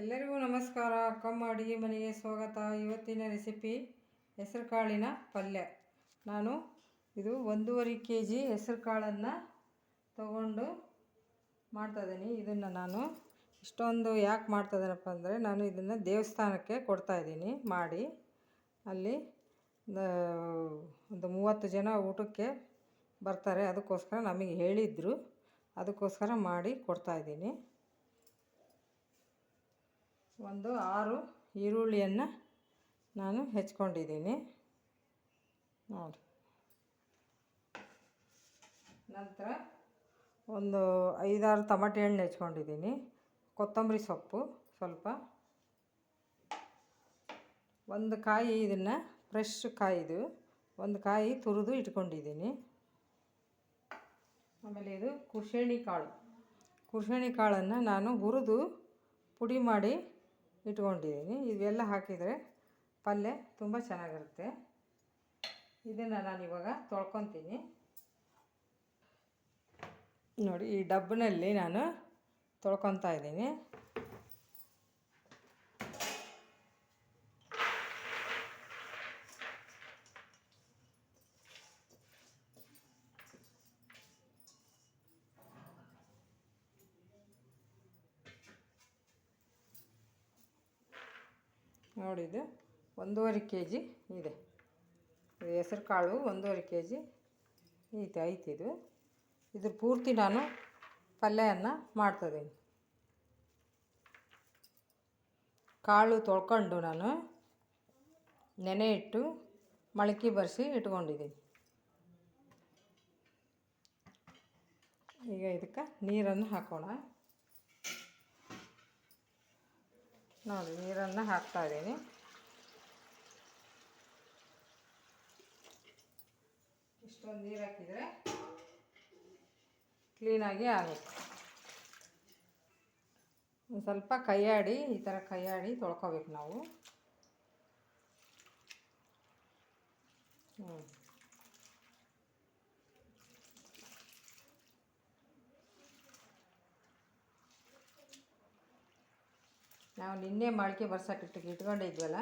ಎಲ್ಲರಿಗೂ ನಮಸ್ಕಾರ. ಅಕ್ಕಮ್ಮ ಅಡುಗೆ ಮನೆಗೆ ಸ್ವಾಗತ. ಇವತ್ತಿನ ರೆಸಿಪಿ ಹೆಸರುಕಾಳಿನ ಪಲ್ಯ. ನಾನು ಇದು ಒಂದೂವರೆ ಕೆ ಜಿ ಹೆಸರು ಕಾಳನ್ನು ತಗೊಂಡು ಮಾಡ್ತಾಯಿದ್ದೀನಿ ಇದನ್ನು ನಾನು ಇಷ್ಟೊಂದು ಯಾಕೆ ಮಾಡ್ತಾಯಿದ್ದೀನಪ್ಪ ಅಂದರೆ ನಾನು ಇದನ್ನು ದೇವಸ್ಥಾನಕ್ಕೆ ಕೊಡ್ತಾಯಿದ್ದೀನಿ ಮಾಡಿ. ಅಲ್ಲಿ ಒಂದು ಮೂವತ್ತು ಜನ ಊಟಕ್ಕೆ ಬರ್ತಾರೆ. ಅದಕ್ಕೋಸ್ಕರ ನಮಗೆ ಹೇಳಿದರು. ಅದಕ್ಕೋಸ್ಕರ ಮಾಡಿ ಕೊಡ್ತಾಯಿದ್ದೀನಿ ಒಂದು ಆರು ಈರುಳ್ಳಿಯನ್ನು ನಾನು ಹೆಚ್ಕೊಂಡಿದ್ದೀನಿ. ನೋಡಿ. ನಂತರ ಒಂದು ಐದಾರು ಟಮಟೆ ಹಣ್ಣು ಹೆಚ್ಕೊಂಡಿದ್ದೀನಿ. ಕೊತ್ತಂಬರಿ ಸೊಪ್ಪು ಸ್ವಲ್ಪ. ಒಂದು ಕಾಯಿ ಇದನ್ನು ಫ್ರೆಶ್ ಕಾಯಿದು ಒಂದು ಕಾಯಿ ತುರಿದು ಇಟ್ಕೊಂಡಿದ್ದೀನಿ. ಆಮೇಲೆ ಇದು ಕುಶೇಣಿ ಕಾಳು. ಕುಶೇಣಿ ಕಾಳನ್ನು ನಾನು ಹುರಿದು ಪುಡಿ ಮಾಡಿ ಇಟ್ಕೊಂಡಿದ್ದೀನಿ. ಇವೆಲ್ಲ ಹಾಕಿದರೆ ಪಲ್ಯ ತುಂಬ ಚೆನ್ನಾಗಿರುತ್ತೆ. ಇದನ್ನು ನಾನು ಇವಾಗ ತೊಳ್ಕೊತೀನಿ. ನೋಡಿ, ಈ ಡಬ್ಬಿನಲ್ಲಿ ನಾನು ತೊಳ್ಕೊತಾ ಇದ್ದೀನಿ. ಒಂದೂವರೆ ಕೆ ಜಿ ಇದೆ. ಇದು ಹೆಸ್ರು ಕಾಳು ಒಂದೂವರೆ ಕೆ ಜಿ ಐತೆ ಐತಿದು ಇದ್ರ ಪೂರ್ತಿ ನಾನು ಪಲ್ಯವನ್ನು ಮಾಡ್ತಾಯಿದ್ದೀನಿ ಕಾಳು ತೊಳ್ಕೊಂಡು ನಾನು ನೆನೆ ಇಟ್ಟು ಮೊಳಕೆ ಬರೆಸಿ ಇಟ್ಕೊಂಡಿದ್ದೀನಿ ಈಗ ಇದಕ್ಕೆ ನೀರನ್ನು ಹಾಕೋಣ. ನೋಡಿ, ನೀರನ್ನು ಹಾಕ್ತಾ ಇಷ್ಟೊಂದು ನೀರು ಹಾಕಿದರೆ ಕ್ಲೀನಾಗಿ ಆಗುತ್ತೆ. ಒಂದು ಸ್ವಲ್ಪ ಕೈಯಾಡಿ, ಈ ಥರ ಕೈಯಾಡಿ ತೊಳ್ಕೊಬೇಕು ನಾವು. ನಾವು ನಿನ್ನೆ ಮೊಳಕೆ ಬರ್ಸಕ್ಕೆ ಇಟ್ಟು ಇಟ್ಕೊಂಡಿದ್ವಲ್ಲ,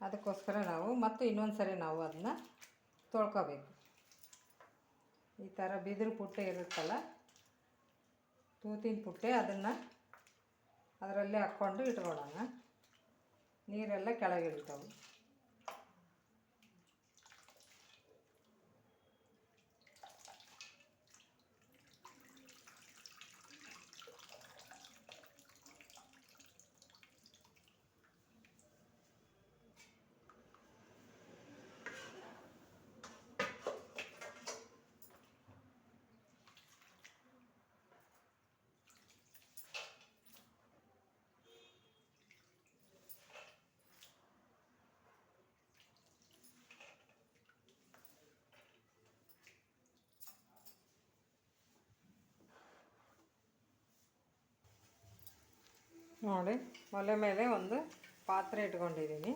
ಅದಕ್ಕೋಸ್ಕರ ನಾವು, ಮತ್ತು ಇನ್ನೊಂದು ಸರಿ ನಾವು ಅದನ್ನ ತೊಳ್ಕೊಬೇಕು. ಈ ಥರ ಬಿದಿರು ಪುಟ್ಟೆ ಇರುತ್ತಲ್ಲ ತೂತಿನ ಪುಟ್ಟೆ ಅದನ್ನು ಅದರಲ್ಲೇ ಹಾಕ್ಕೊಂಡು ಇಟ್ಕೊಳ್ಳೋಣ. ನೀರೆಲ್ಲ ಕೆಳಗಿಳಿತಾವೆ ನೋಡಿ ಒಲೆ ಮೇಲೆ ಒಂದು ಪಾತ್ರೆ ಇಟ್ಕೊಂಡಿದ್ದೀನಿ.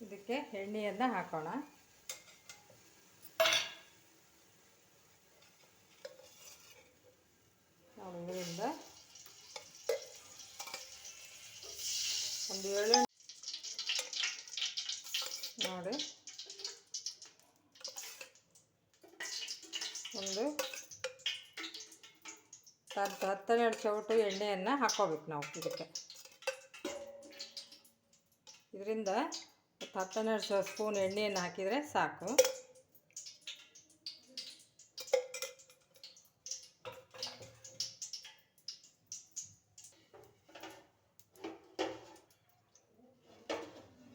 ಇದಕ್ಕೆ ಎಣ್ಣೆಯನ್ನು ಹಾಕೋಣ. ನೋಡಿ ಇದರಿಂದ ಒಂದು ಏಳು ನೋಡಿ ಒಂದು ಹತ್ತು ಹತ್ತನ್ನೆರಡು ಚೌಟು ಎಣ್ಣೆಯನ್ನು ಹಾಕ್ಕೋಬೇಕು ನಾವು ಇದಕ್ಕೆ. ಇದರಿಂದ ಹತ್ತೆರಡು ಸ್ಪೂನ್ ಎಣ್ಣೆಯನ್ನು ಹಾಕಿದರೆ ಸಾಕು.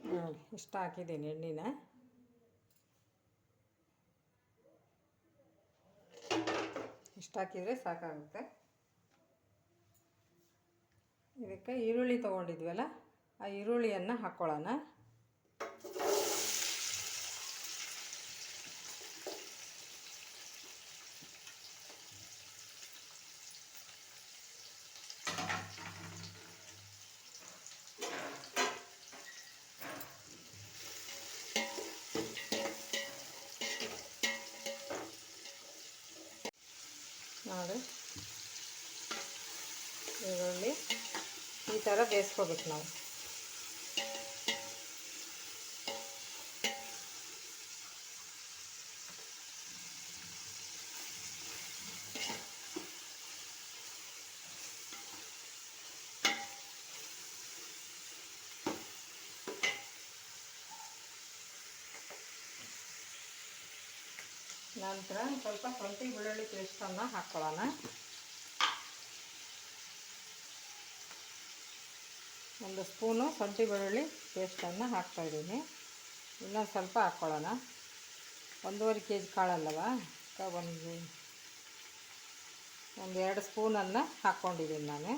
ಹ್ಞೂ ಇಷ್ಟು ಹಾಕಿದ್ದೀನಿ ಎಣ್ಣೆನ. ಇಷ್ಟು ಹಾಕಿದರೆ ಸಾಕಾಗುತ್ತೆ. ಇದಕ್ಕೆ ಈರುಳ್ಳಿ ತೊಗೊಂಡಿದ್ವಲ್ಲ ಆ ಈರುಳ್ಳಿಯನ್ನು ಹಾಕ್ಕೊಳ್ಳೋಣ ಈರುಳ್ಳಿ. ಥರ ಬೇಯಿಸ್ಕೋಬೇಕು ನಾವು. ನಂತರ ಸ್ವಲ್ಪ ಶುಂಠಿ ಬೆಳ್ಳುಳ್ಳಿ ಪೇಸ್ಟನ್ನು ಹಾಕ್ಕೊಳ್ಳೋಣ. ಒಂದು ಸ್ಪೂನು ಶುಂಠಿ ಬೆಳ್ಳುಳ್ಳಿ ಪೇಸ್ಟನ್ನು ಹಾಕ್ತಾಯಿದ್ದೀನಿ ಇನ್ನೊಂದು ಸ್ವಲ್ಪ ಹಾಕ್ಕೊಳ್ಳೋಣ. ಒಂದೂವರೆ ಕೆ ಜಿ ಕಾಳಲ್ಲವ? ಒಂದು ಒಂದು ಎರಡು ಸ್ಪೂನನ್ನು ಹಾಕ್ಕೊಂಡಿದ್ದೀನಿ ನಾನು.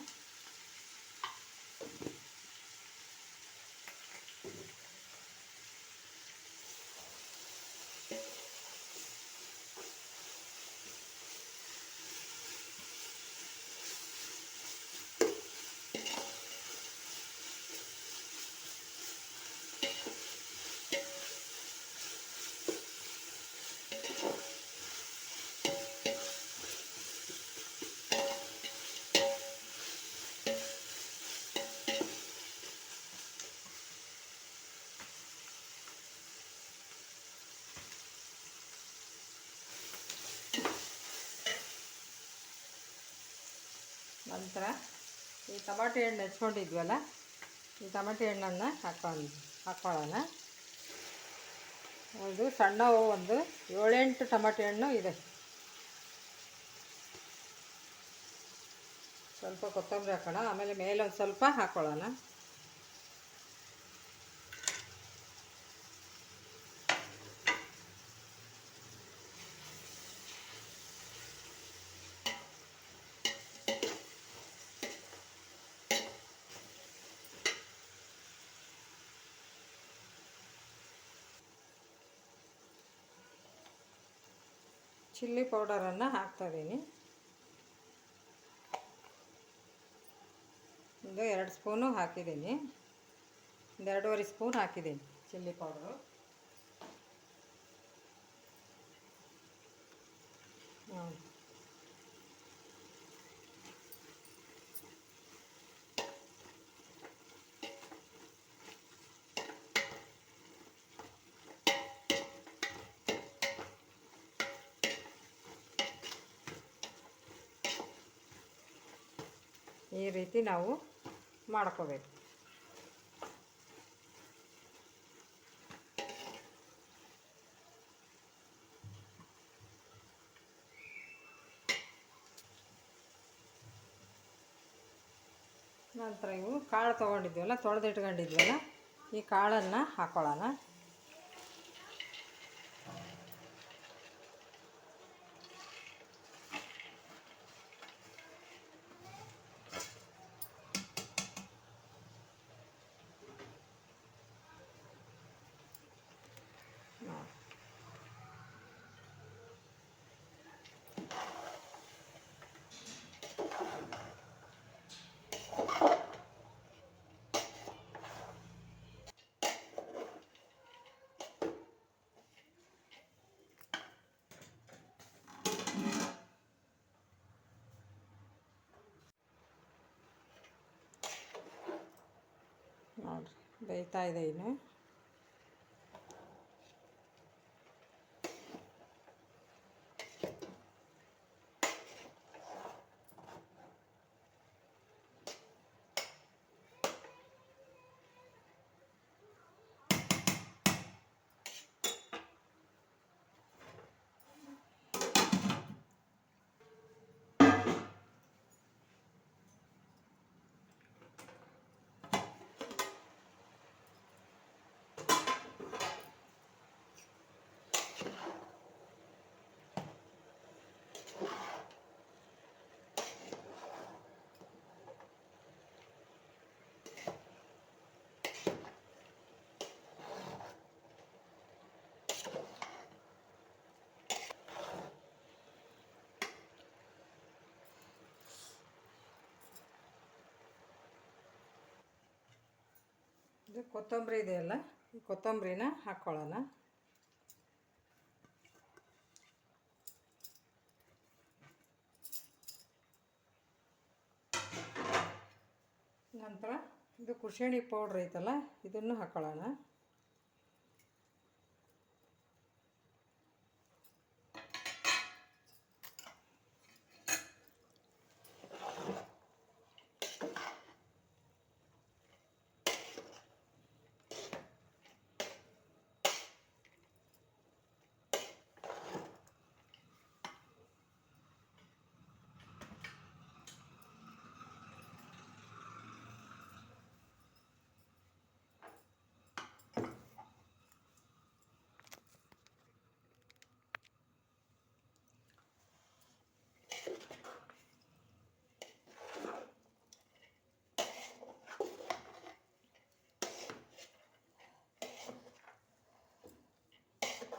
ನಂತರ ಈ ಟಮಾಟೆ ಹಣ್ಣು ಹೆಚ್ಕೊಂಡಿದ್ವಲ್ಲ ಈ ಟಮಾಟೆ ಹಣ್ಣನ್ನು ಹಾಕೊಂಡು ಹಾಕ್ಕೊಳ್ಳೋಣ ಒಂದು ಸಣ್ಣ ಒಂದು ಏಳೆಂಟು ಟಮಾಟೆ ಹಣ್ಣು ಇದೆ. ಸ್ವಲ್ಪ ಕೊತ್ತಂಬರಿ ಹಾಕೋಣ, ಆಮೇಲೆ ಮೇಲೆ ಒಂದು ಸ್ವಲ್ಪ ಹಾಕ್ಕೊಳ್ಳೋಣ ಚಿಲ್ಲಿ ಪೌಡರನ್ನು ಹಾಕ್ತಾಯಿದ್ದೀನಿ ಒಂದು ಎರಡು ಸ್ಪೂನು ಹಾಕಿದ್ದೀನಿ. ಒಂದು ಎರಡೂವರೆ ಸ್ಪೂನ್ ಹಾಕಿದ್ದೀನಿ ಚಿಲ್ಲಿ ಪೌಡರು. ಹ್ಞೂ ಈ ರೀತಿ ನಾವು ಮಾಡ್ಕೋಬೇಕು. ನಂತರ ಇವು ಕಾಳು ತೊಗೊಂಡಿದ್ವಲ್ಲ ತೊಳೆದಿಟ್ಕೊಂಡಿದ್ವಲ್ಲ ಈ ಕಾಳನ್ನು ಹಾಕ್ಕೊಳ್ಳೋಣ ನೋಡಿ. ನೋಡ್ರಿ ಬೇಯ್ತಾ ಇದೆ ಇನ್ನು. ಇದು ಕೊತ್ತಂಬರಿ ಇದೆಯಲ್ಲ ಈ ಕೊತ್ತಂಬರಿನ ಹಾಕ್ಕೊಳ್ಳೋಣ ನಂತರ ಇದು ಕುಶೇಣಿ ಪೌಡ್ರ್ ಐತಲ್ಲ ಇದನ್ನು ಹಾಕೊಳ್ಳೋಣ.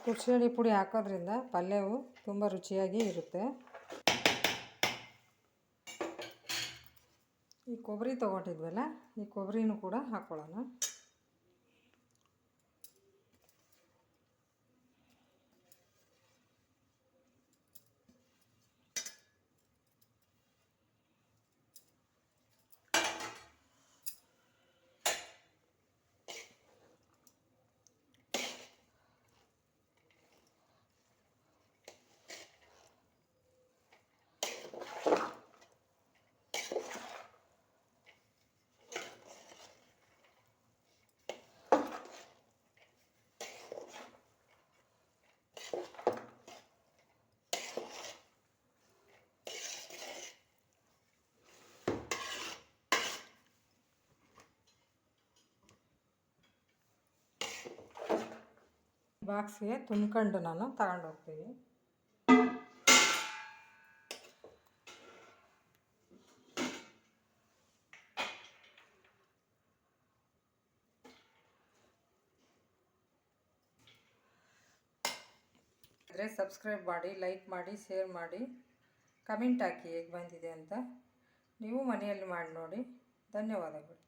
ಕುಶೇಣಿ ಪುಡಿ ಹಾಕೋದ್ರಿಂದ ಪಲ್ಯವು ತುಂಬ ರುಚಿಯಾಗಿ ಇರುತ್ತೆ. ಈ ಕೊಬ್ಬರಿ ತೊಗೊಂಡಿದ್ವಲ್ಲ ಈ ಕೊಬ್ಬರಿನೂ ಕೂಡ ಹಾಕ್ಕೊಳ್ಳೋಣ ಬಾಕ್ಸ್ಗೆ ತುಂಬ್ಕೊಂಡು ನಾನು ತಗೊಂಡು ಹೋಗ್ತೀನಿ. ಆದರೆ ಸಬ್ಸ್ಕ್ರೈಬ್ ಮಾಡಿ, ಲೈಕ್ ಮಾಡಿ, ಶೇರ್ ಮಾಡಿ, ಕಮೆಂಟ್ ಹಾಕಿ ಹೇಗೆ ಬಂದಿದೆ ಅಂತ ನೀವು ಮನೆಯಲ್ಲಿ ಮಾಡಿ ನೋಡಿ. ಧನ್ಯವಾದಗಳು.